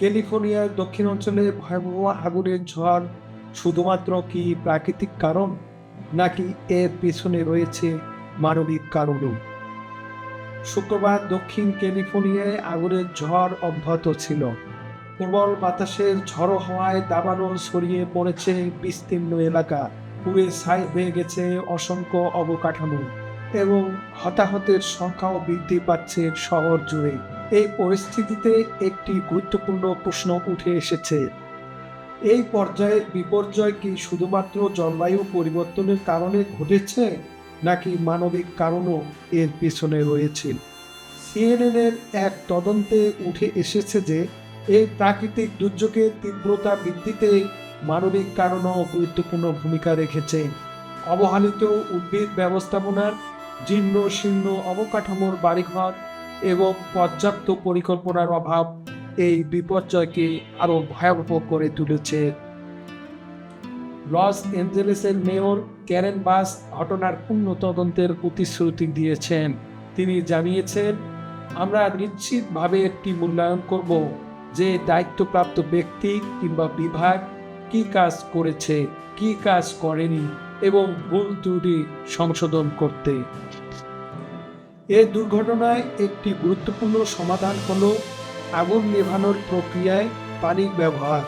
ক্যালিফোর্নিয়ার দক্ষিণ অঞ্চলে ভয়াবহ আগুনের ঝড় শুধুমাত্র কি প্রাকৃতিক কারণ? নাকি এর পেছনে রয়েছে মানবিক কারণও? শুক্রবার দক্ষিণ ক্যালিফোর্নিয়ায় আগুনের ঝড় অব্যাহত ছিল। প্রবল বাতাসের ঝড়ো হওয়ায় দাবানো ছড়িয়ে পড়েছে বিস্তীর্ণ এলাকা। পুড়ে ছাই হয়ে গেছে অসংখ্য অবকাঠামো। এবং হতাহতের সংখ্যাও বৃদ্ধি পাচ্ছে শহর জুড়ে। এই পরিস্থিতিতে একটি গুরুত্বপূর্ণ প্রশ্ন উঠে এসেছে। এই পর্যায়ের বিপর্যয় কি শুধুমাত্র জলবায়ু পরিবর্তনের কারণে ঘটেছে, নাকি মানবিক কারণও এর পেছনে রয়েছে? সিএনএনের এক তদন্তে উঠে এসেছে যে, এই প্রাকৃতিক দুর্যোগের তীব্রতা বৃদ্ধিতে মানবিক কারণও গুরুত্বপূর্ণ ভূমিকা রেখেছে। অবহেলিত উদ্ভিদ ব্যবস্থাপনার জীর্ণ, শীর্ণ, অবকাঠামোর বাড়িঘর এবং পর্যাপ্ত পরিকল্পনার অভাব এই বিপর্যয়কে আরও ভয়াবহ করে তুলেছে। লস এঞ্জেলেসের মেয়র ক্যারেন বাস ঘটনার পূর্ণ তদন্তের প্রতিশ্রুতি দিয়েছেন। তিনি জানিয়েছেন, আমরা নিশ্চিতভাবে একটি মূল্যায়ন করব যে দায়িত্বপ্রাপ্ত ব্যক্তি কিংবা বিভাগ কি কাজ করেছে, কি কাজ করেনি এবং ভুল ত্রুটি সংশোধন করতে। এই দুর্ঘটনায় একটি গুরুত্বপূর্ণ সমাধান হল আগুন নেভানোর প্রক্রিয়ায় পানির ব্যবহার।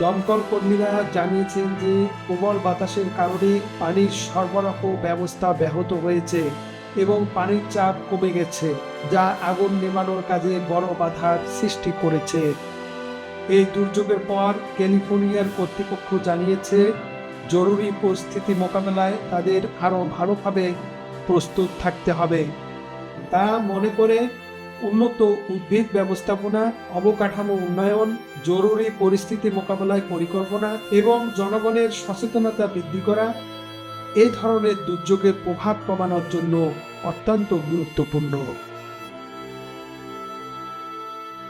দমকল কর্মীরা জানিয়েছেন যে প্রবল বাতাসের কারণে পানির সরবরাহ ব্যবস্থা ব্যাহত হয়েছে এবং পানির চাপ কমে গেছে, যা আগুন নেভানোর কাজে বড় বাধার সৃষ্টি করেছে। এই দুর্যোগের পর ক্যালিফোর্নিয়ার কর্তৃপক্ষ জানিয়েছে জরুরি পরিস্থিতি মোকাবেলায় তাদের আরও ভালোভাবে প্রস্তুত থাকতে হবে। তা মনে করে উন্নত উদ্ভিদ ব্যবস্থাপনা, অবকাঠামো উন্নয়ন, জরুরি পরিস্থিতি মোকাবেলায় পরিকল্পনা এবং জনগণের সচেতনতা বৃদ্ধি করা এই ধরনের দুর্যোগের প্রভাব কমানোর জন্য অত্যন্ত গুরুত্বপূর্ণ।